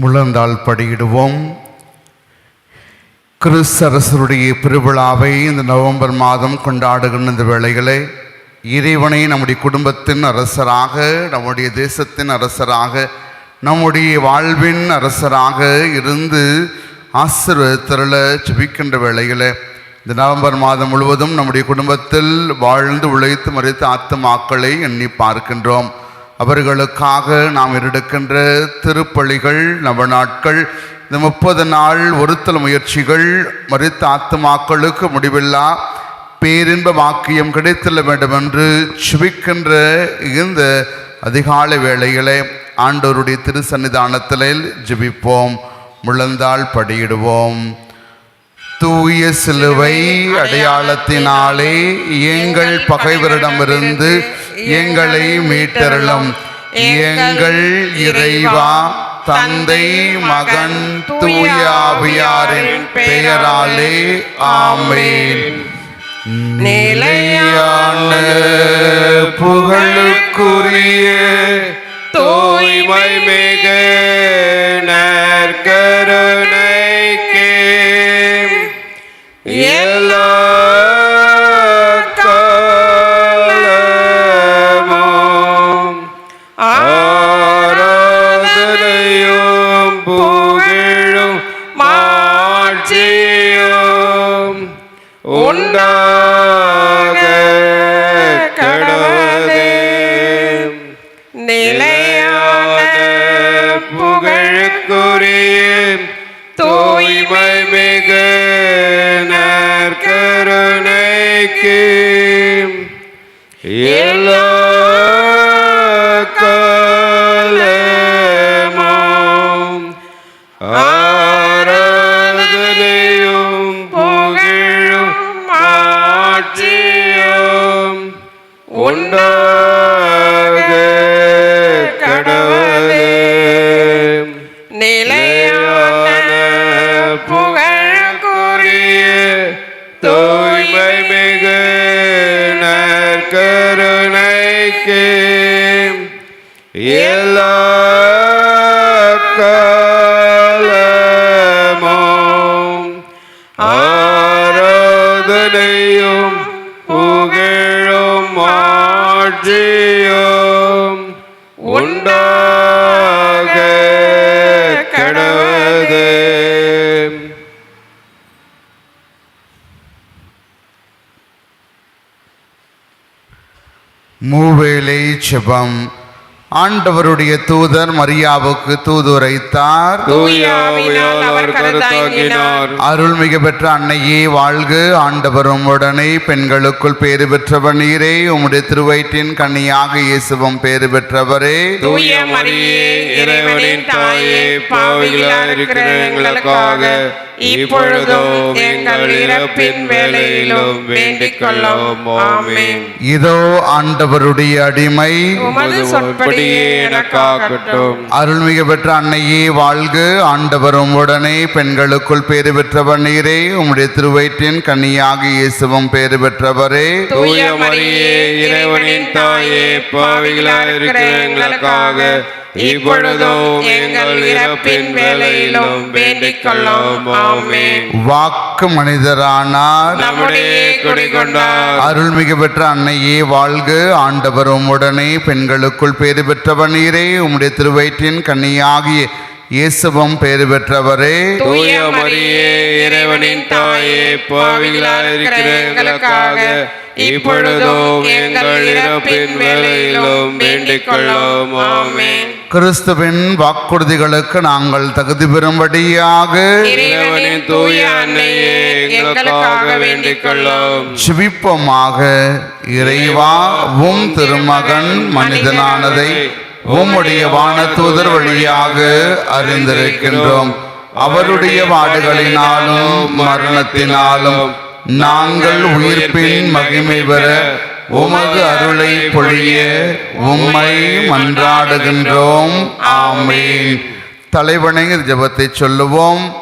முழந்தால் படியிடுவோம். கிறிஸ்தரசருடைய பெருவிழாவை இந்த நவம்பர் மாதம் கொண்டாடுகின்ற இந்த வேளைகளை இறைவனை நம்முடைய குடும்பத்தின் அரசராக நம்முடைய தேசத்தின் அரசராக நம்முடைய வாழ்வின் அரசராக இருந்து ஆசீர்வதித்தருள ஜெபிக்கின்ற வேளையில் இந்த நவம்பர் மாதம் முழுவதும் நம்முடைய குடும்பத்தில் வாழ்ந்து உழைத்து மறைத்து ஆத்துமாக்களை எண்ணி பார்க்கின்றோம். அவர்களுக்காக நாம் எடுக்கின்ற திருப்பலிகள் நவநாட்கள் இந்த முப்பது நாள் ஒருத்தல் முயற்சிகள் மறித்த ஆத்துமாக்களுக்கு முடிவில்லா பேரின்ப வாக்கியம் கிடைத்தல்ல வேண்டும் என்று சுவிக்கின்ற இந்த அதிகாலை வேளையிலே ஆண்டோருடைய திருசன்னிதானத்தில் ஜெபிப்போம் முழந்தாள் படியிடுவோம். தூய சிலுவை அடையாளத்தினாலே எங்கள் பகைவரிடமிருந்து எங்களை மீட்டருளும். எங்கள் இறைவா தந்தை மகன் தூய ஆவியாரின் பெயராலே ஆமேன். நிலையான புகழுக்குரிய Okay. மூவேளை செபம் ஆண்டவருடைய தூதர் மரியாவுக்கு தூதுரைத்தார். அருள்மிகு பெற்ற அன்னையே வாழ்க. ஆண்டவரும் உடனே பெண்களுக்குள் பேறு பெற்றவர் நீரே. உம்முடைய திருவயிற்றின் கன்னியாக இயேசுவும் பேறு பெற்றவரே. தூய மரியே இறைவனின் தாயே எங்களுக்காக இப்பொழுதும் எங்கள் இறப்பின் வேளையிலும் வேண்டிக் கொள்ளவும். இதோ ஆண்டவருடைய அடிமை. உமது சொற்படியே எனக்காகட்டும் அருள்மிகு பெற்ற அன்னையே வாழ்க. ஆண்டவரும் உடனே பெண்களுக்குள் பேறு பெற்றவர் நீரே. உம்முடைய திருவயிற்றின் கன்னியாக இயேசுவும் பேறு பெற்றவரே. தூய மரியே இறைவனின் தாயே பாவிகளாக இருக்கிற எங்களுக்காக இப்பொழுதும் எங்கள் இறப்பின் வேளையிலும் வேண்டிக் கொள்ளவும் ஆமென். வாக்கு மனிதரானார். நம்முடைய குடிகொண்டார். அருள்மிகு பெற்ற அன்னையே வாழ்க. ஆண்டவரும் உடனே பெண்களுக்குள் பேறு பெற்றவர் நீரே. உம்முடைய திருவயிற்றின் கன்னியாகிய இயேசுவும் பேறு பெற்றவரே. தூய மரியே இறைவனின் தாயே பாவிகளாக இருக்கிற எங்களுக்காக இப்பொழுதும் எங்கள் இறப்பின் வேளையிலும் வேண்டிக் கொள்ளவும் ஆமென். கிறிஸ்துவின் வாக்குறுதிகளுக்கு நாங்கள் தகுதி பெறும்படியாக இறைவனின் தூய அன்னையே எங்களுக்காக வேண்டிக் கொள்ளும் சிவிப்பமாக இறைவா உம் திருமகன் மனிதனானதை உம்முடைய வானதூதர் வழியாக அறிந்திருக்கின்றோம். அவருடைய வாடுகளினாலும் மரணத்தினாலும் நாங்கள் உயிர்ப்பின் மகிமை பெற உமது அருளை பொழிய உம்மை மன்றாடுகின்றோம். ஆமென். தலைவணை ஜபத்தை சொல்லுவோம்.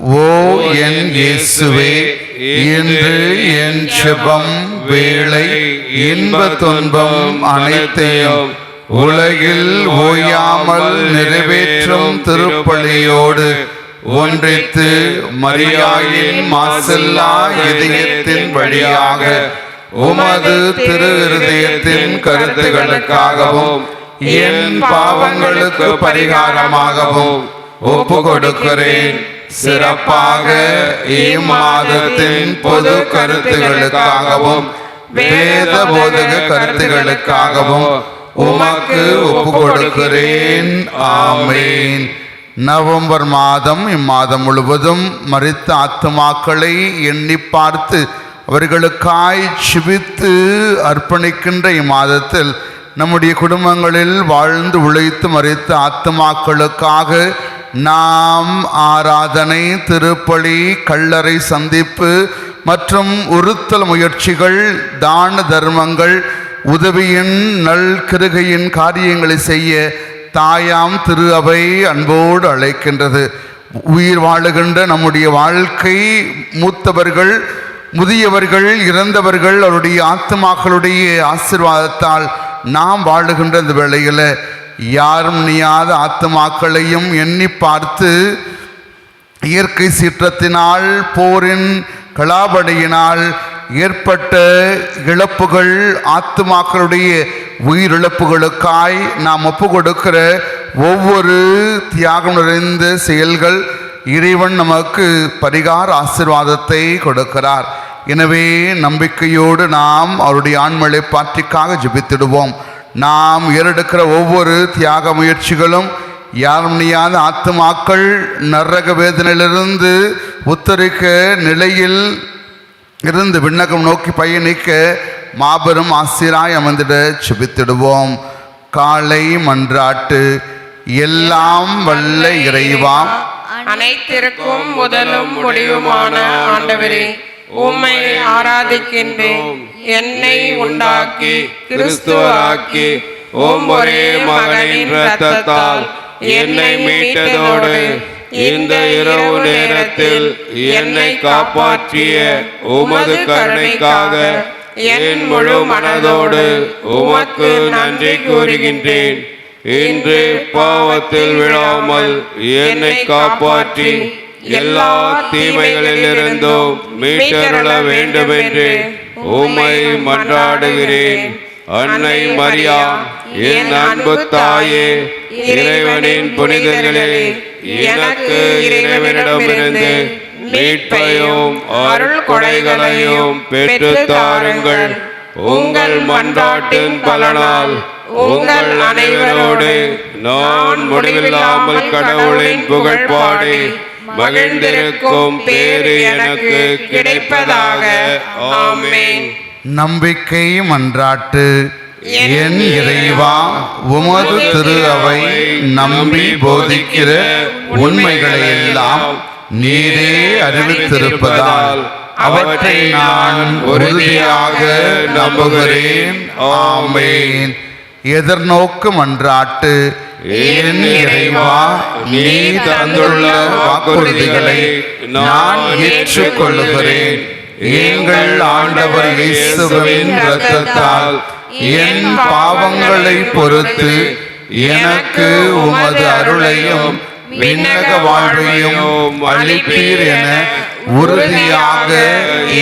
ஓ என் இயேசுவே இன்று என் செபம் வேளை இன்ப துன்பம் அனைத்தையும் உலகில் ஓயாமல் நிறைவேற்றும் திருப்பலியோடு ஒன்றித்து மரியாயின் மாசெல்லா இதயத்தின் வழியாக உமது திரு இருதயத்தின் கருத்துகளுக்காகவும் என் பாவங்களுக்கு பரிகாரமாகவும் ஒப்பு கொடுக்கிறேன் சிறப்பாக இம்மாதத்தின் பொது கருத்துகளுக்காகவும் வேத போதக கருத்துகளுக்காகவும் உமக்கு ஒப்பு கொடுக்கிறேன் ஆமேன். நவம்பர் மாதம் இம்மாதம் முழுவதும் மறித்த ஆத்துமாக்களை எண்ணி பார்த்து அவர்களுக்காய் சிபித்து அர்ப்பணிக்கின்ற இம்மாதத்தில் நம்முடைய குடும்பங்களில் வாழ்ந்து உழைத்து மறித்த ஆத்துமாக்களுக்காக நாம் ஆராதனை திருப்பலி கல்லறை சந்திப்பு மற்றும் உறுத்தல் முயற்சிகள் தான தர்மங்கள் உதவியின் நல் கிருகையின் காரியங்களை செய்ய தாயாம் திரு அவை அன்போடு அழைக்கின்றது. உயிர் வாழுகின்ற நம்முடைய வாழ்க்கை மூத்தவர்கள் முதியவர்கள் இறந்தவர்கள் அவருடைய ஆத்மாக்களுடைய ஆசிர்வாதத்தால் நாம் வாழுகின்ற இந்த வேளையில் யாரும் நீயாத ஆத்மாக்களையும் எண்ணி பார்த்து இயற்கை சீற்றத்தினால் போரின் கலாபடியினால் ஏற்பட்ட இழப்புகள் ஆத்துமாக்களுடைய உயிரிழப்புகளுக்காய் நாம் ஒப்பு கொடுக்கிற ஒவ்வொரு தியாகம் நிறைந்த செயல்கள் இறைவன் நமக்கு பரிகார ஆசிர்வாதத்தை கொடுக்கிறார். எனவே நம்பிக்கையோடு நாம் அவருடைய ஆண்மலை பாற்றிக்காக ஜெபித்திடுவோம். நாம் ஏறெடுக்கிற ஒவ்வொரு தியாக முயற்சிகளும் யாரும் நீயாத ஆத்துமாக்கள் நரக வேதனையிலிருந்து உத்தரிக்க நிலையில் இருந்து விண்ணகம் நோக்கி பயணிக்க மாபெரும் ஆசிராய் அமர்ந்திட சுபித்திடுவோம். காலை மன்றாட்டு எல்லாம் வல்ல இறைவாம் அனைத்திற்கும் முதலும் முடிவுமான ஆண்டவரே உம்மை ஆராதிக்கின்றேன். என்னை உண்டாக்கி கிறிஸ்துவாக்கி ஓம் ஒரே மகனின் ரத்தத்தால் என்னை மீட்டதோடு இந்த இரவு நேரத்தில் என்னை காப்பாற்றிய உமது கருணைக்காக என் முழு மனதோடு உமக்கு நன்றி கூறுகின்றேன். இன்று பாவத்தில் விழாமல் என்னை காப்பாற்றி எல்லா தீமைகளிலிருந்தும் மீட்டருள வேண்டும் என்று உம்மை மன்றாடுகிறேன். அன்னை மரியா என் அன்பு தாயே இறைவனின் புனிதர்களே எனக்கு இறைவனிடமிருந்து மீட்பையும் அருள் கொடைகளையும் பெற்று தாருங்கள். உங்கள் மன்றாட்டின் பலனால் உங்கள் அனைவரோடு நான் முடிவில்லாமல் கடவுளின் புகழ்பாடி மகிழ்ந்திருக்கும் பேறு எனக்கு கிடைப்பதாக. ஆமென். நம்பிக்கை மன்றாட்டு என் இறைவா உமது திரு அவை நம்பி போதிக்கிற உண்மைகளை எல்லாம் நீரே அறிவித்திருப்பதால் அவற்றை நான் உறுதியாக நம்புகிறேன். ஆமேன். எதிர்நோக்கு மன்றாட்டு என் இறைவா நீ தந்துள்ள வாக்குறுதிகளை நான் ஏற்றுக்கொள்ளுகிறேன். எங்கள் ஆண்டவர் இயேசுவின் இரத்தத்தால் என் பாவங்களை பொறுத்து எனக்கு உமது அருளையும் விண்ணக வாழ்வையும் அளிப்பீர் என உறுதியாக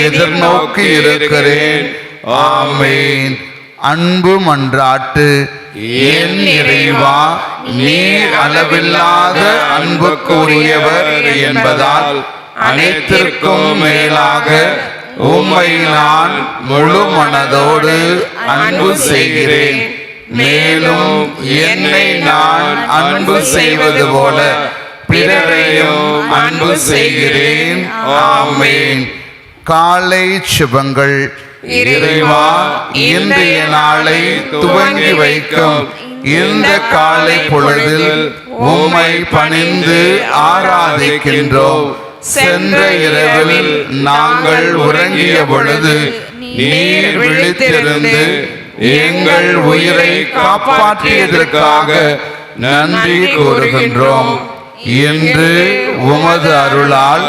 எதிர்நோக்கி இருக்கிறேன். ஆமேன். அன்பு மன்றாட்டு என் இறைவா நீர் அளவில்லாத அன்புக்குரியவர் என்பதால் அனைத்திற்கும் மேலாக உம்மை நான் முழு மனதோடு அன்பு செய்கிறேன். மேலும் என்னை நான் அன்பு செய்வது போல பிறரையும் அன்பு செய்கிறேன். ஆமேன். காலை சுபங்கள். இறைவா இன்றைய நாளை துவங்கி வைக்கும். இந்த காலை பொழுதில் உம்மை பணிந்து ஆராதிக்கின்றோம். சென்ற இரவில் நாங்கள் உறங்கிய பொழுது நீர் விழித்திருந்து எங்கள் உயிரை காப்பாற்றியதற்காக நன்றி கூறுகின்றோம். இன்று உமது அருளால்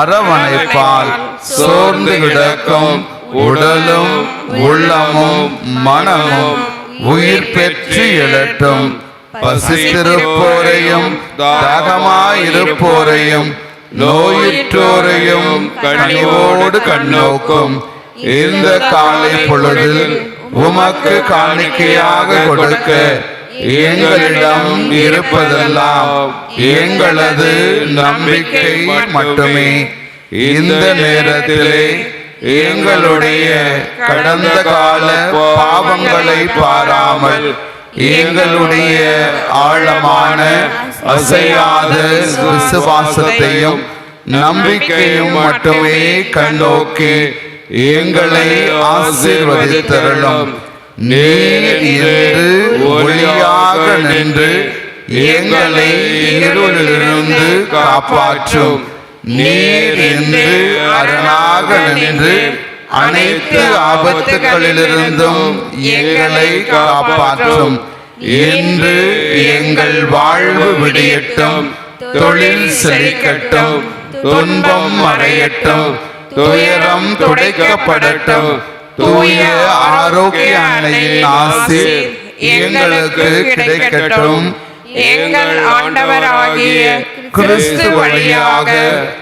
அரவணைப்பால் சோர்ந்து கிடக்கும் உடலும் உள்ளமும் மனமும் உயிர் பெற்று எழட்டும். பசித்திருப்போரையும் தாகமாயிருப்போரையும் நோயுற்றோரையும் கனிவோடு கண்ணோக்கும். இந்த காலை பொழுதில் உமக்கு காணிக்கையாக கொடுக்க எங்களிடம் இருப்பதெல்லாம் எங்களது நம்பிக்கை மட்டுமே. இந்த நேரத்திலே எங்களுடைய கடந்த கால பாவங்களை பாராமல் எங்களுடைய ஆழமான அசையாத விசுவாசத்தையும் நம்பிக்கையும் மட்டுமே கண்ணோக்கி எங்களை ஆசீர்வதித்தருளும். நீர் இன்று ஒளியாக நின்று எங்களை இருளிலிருந்து காப்பாற்றும். நீர் என்று அரணாக நின்று அனைத்து ஆபத்துகளிலிருந்தும் எங்களை காப்பாற்றும். இன்று எங்கள் வாழ்வு விடியட்டும். தொழில் செழிக்கட்டும். துன்பம் அடையட்டும் துயரம் துடைக்கப்படட்டும். தூய ஆரோக்கிய அணையின் ஆசி எங்களுக்கு கிடைக்கட்டும். எங்கள் ஆண்டவராகிய கிறிஸ்து வழியாக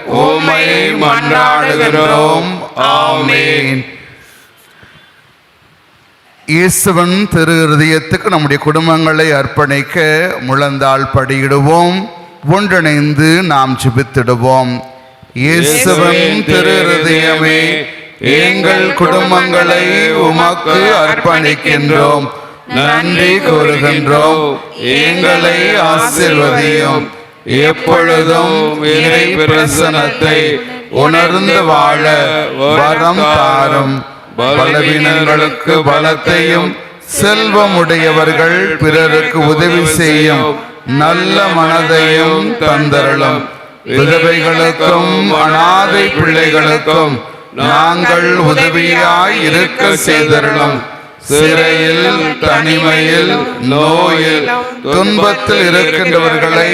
உம்மை மன்றாடுகிறோம் ஆமென். இயேசுவன் திரு இருதயத்துக்கு நம்முடைய குடும்பங்களை அர்ப்பணிக்க முழந்தாள் படியிடுவோம். ஒன்றிணைந்து நாம் ஜெபித்திடுவோம். இயேசுவன் திரு இருதயமே எங்கள் குடும்பங்களை உமக்கு அர்ப்பணிக்கின்றோம். நன்றி கூறுகின்றோம். எங்களை ஆசிர்வதியும். எப்பொழுதும் இறை பிரசனத்தை உணர்ந்து வாழ வரம் தாரும். பலவீனங்களுக்கு பலத்தையும் செல்வமுடையவர்கள் பிறருக்கு உதவி செய்யும் நல்ல மனதையும் தந்தரலும் விதவைகளுக்கும் அனாதை பிள்ளைகளுக்கும் நாங்கள் உதவியாய் இருக்க செய்தரலும் சிறையில் தனிமையில் நோயில் துன்பத்தில் இருக்கின்றவர்களை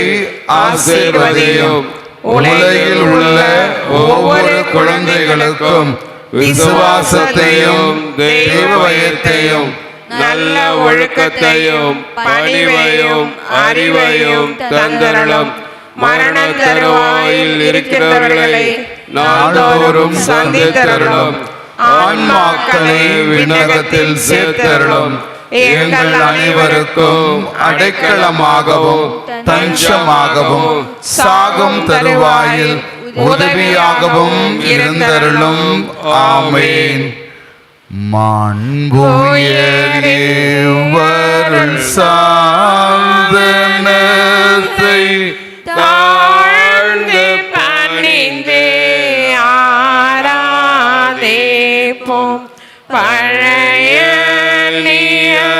ஆசீர்வதியும். உலகில் உள்ள ஒவ்வொரு குழந்தைகளுக்கும் விசுவாசத்தையும் தெய்வயத்தையும் நல்ல ஒழுக்கத்தையும் பணிவையும் அறிவையும் தந்தரலும் மரண தருவாயில் இருக்கிறவர்களை நாள்தோறும் சந்தித்தருளும். ஆன்மாக்களை விண்ணகத்தில் சேர்த்தருளும். எங்கள் அனைவருக்கும் அடைக்கலமாகவும் தஞ்சமாகவும் சாகும் தருவாயில் உதவியாகவும் இருந்தருளும். ஆமேன். மாண்புயரேவருள் சாந்தனத்தை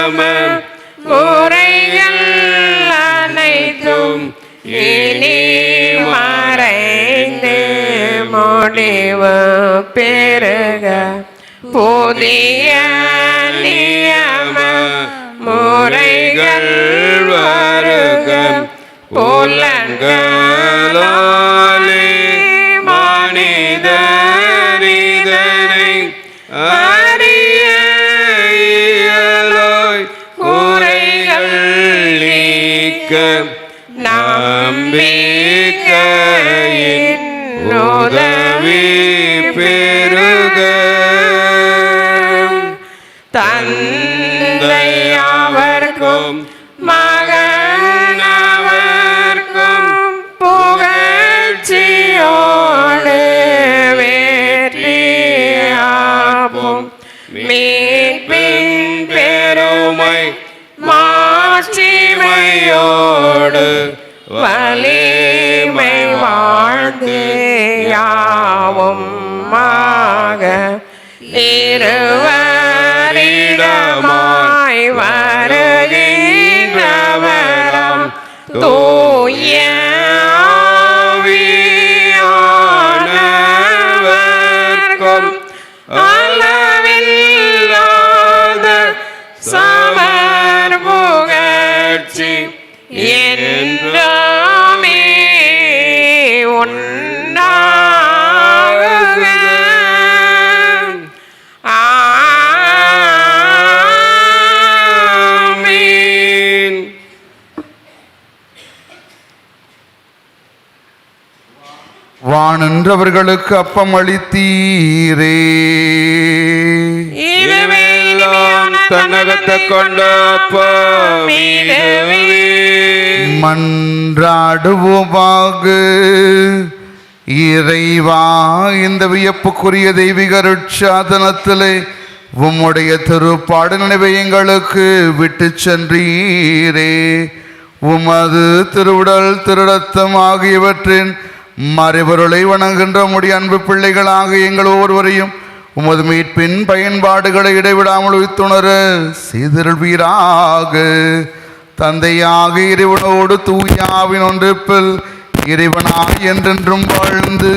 நியம உரைகள் அனைத்தும் இனி மறைந்து முடிவு பெருக புதிய நியம முறைகள் வருக. புலங்களாலே பெருமை மாட்சிமையோடு வலிமை வாழ்ந்து யாவும் மா இருவரிடமாய் வருகின்றவரம் தூய வானன்றவர்களுக்கு அப்பம் அளித்தீரே. தன்னகத்தை கொண்ட. மன்றாடுவோமாக. இறைவா இந்த வியப்புக்குரிய தெய்வீக ருட்சாதனத்திலே உம்முடைய திருப்பாடு நினைவை எங்களுக்கு விட்டு சென்றீரே. உமது திருவுடல் திருடத்தம் ஆகியவற்றின் மறைபொருளை வணங்குகின்ற முடிய அன்பு பிள்ளைகளாக எங்கள் ஒவ்வொருவரையும் உமது மீட்பின் பயன்பாடுகளை இடைவிடாமல் உய்த்துணர செய்திருவீராக தந்தையாக இறைவனோடு தூயாவின் ஒன்றிப்பில் இறைவனாய் என்றென்றும் வாழ்ந்து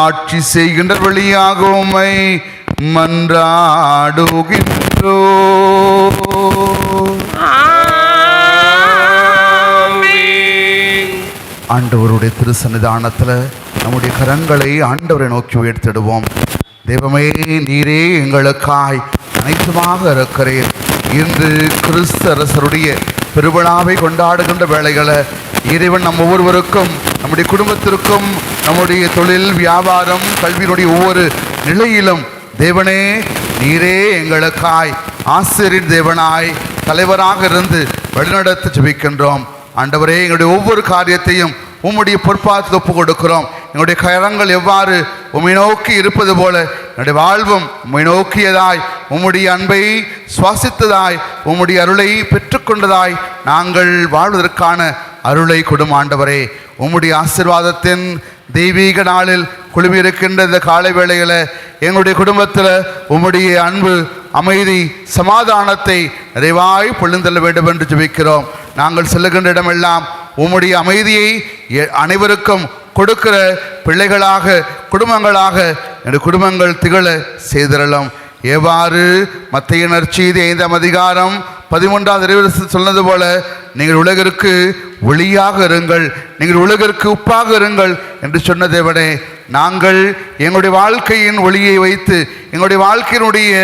ஆட்சி செய்கின்ற வழியாக உம்மை மன்றாடுகின்றோ ஆண்டவருடைய திருசன்னிதானத்தில் நம்முடைய கரங்களை ஆண்டவரை நோக்கி உயர்த்திடுவோம். தெய்வமே நீரே எங்களுக்காய் அனைத்துமாக இருக்கிறேன் இன்று கிறிஸ்து அரசருடைய பெருவிழாவை கொண்டாடுகின்ற வேலைகளை இறைவன் நம் ஒவ்வொருவருக்கும் நம்முடைய குடும்பத்திற்கும் நம்முடைய தொழில் வியாபாரம் கல்வியினுடைய ஒவ்வொரு நிலையிலும் தேவனே நீரே எங்களுக்காய் ஆசிரியர் தேவனாய் தலைவராக இருந்து வழிநடத்த ஜபிக்கின்றோம். ஆண்டவரே எங்களுடைய ஒவ்வொரு காரியத்தையும் உம்முடைய பொற்பாத்து ஒப்பு கொடுக்கிறோம் எங்களுடைய கரங்கள் எவ்வாறு உம்மை நோக்கி இருப்பது போல என்னுடைய வாழ்வும் உம்மை நோக்கியதாய் உம்முடைய அன்பை சுவாசித்ததாய் உம்முடைய அருளை பெற்றுக்கொண்டதாய் நாங்கள் வாழ்வதற்கான அருளை கொடும் ஆண்டவரே. உம்முடைய ஆசிர்வாதத்தின் தெய்வீக நாளில் குழுமியிருக்கின்ற இந்த காலை வேளையில் எங்களுடைய குடும்பத்தில் உம்முடைய அன்பு அமைதி சமாதானத்தை நிறைவாய் பொழுந்தள்ள வேண்டும் என்று ஜெபிக்கிறோம். நாங்கள் செல்லுகின்ற இடமெல்லாம் உம்முடைய அமைதியை அனைவருக்கும் கொடுக்கிற பிள்ளைகளாக குடும்பங்களாக என்று குடும்பங்கள் திகழ செய்திரலாம் எவ்வாறு? மத்திய நற்செய்தி ஐந்தாம் அதிகாரம் பதிமூன்றாம் அறிவுரை சொன்னது போல நீங்கள் உலகிற்கு ஒளியாக இருங்கள் நீங்கள் உலகிற்கு உப்பாக இருங்கள் என்று சொன்ன தேவனே நாங்கள் எங்களுடைய வாழ்க்கையின் ஒளியை வைத்து எங்களுடைய வாழ்க்கையினுடைய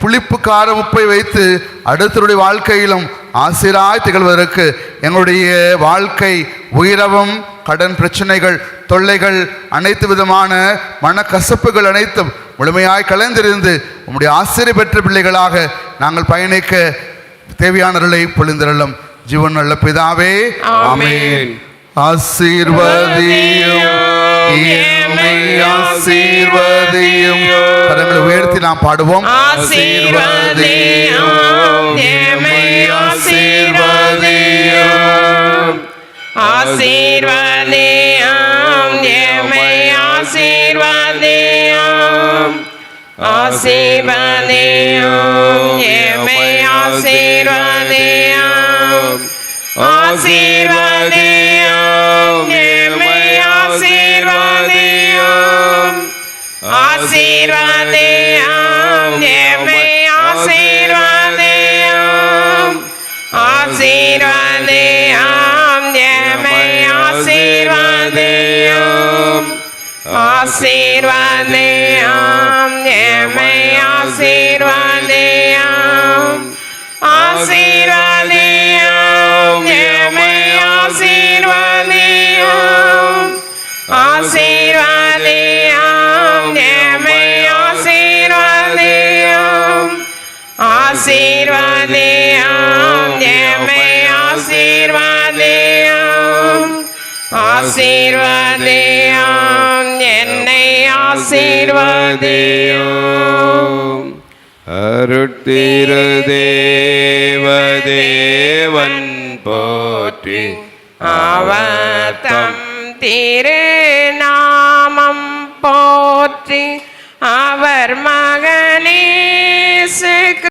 புளிப்பு கார உப்பை வைத்து அடுத்தருடைய வாழ்க்கையிலும் ஆசிராய் திகழ்வதற்கு எங்களுடைய வாழ்க்கை உயிரவும் கடன் பிரச்சனைகள் தொல்லைகள் அனைத்து விதமான மனக்கசப்புகள் அனைத்தும் முழுமையாய் கலைந்திருந்து உம்முடைய ஆசிரியர் பெற்ற பிள்ளைகளாக நாங்கள் பயணிக்க தேவையானவர்களை பொழிந்திரலும் ജീവനുള്ള പിതാവേ ആമേൻ ആശീർവദിയും ആശീർവദിയും കരങ്ങൾ ഉയർത്തി നാം പാടുவோம் ആശീർവദിയും ആശീർവദിയും ആശീർവദിയും ആശീർവദിയും ആശീർവദിയും ஆசீர்வதியும் ஆசீர்வதியும். ஆசீர்வதி ஆசீர்வாதியாம் நேமை ஆசீர்வாதியாம். ஆசீர்வாதியாம் நேமை ஆசீர்வாதியாம். ஆசீர்வாதியாம் என்னை ஆசீர்வாதியாம். அருட்திரு தேவதேவன் போற்றி அவர் तेरे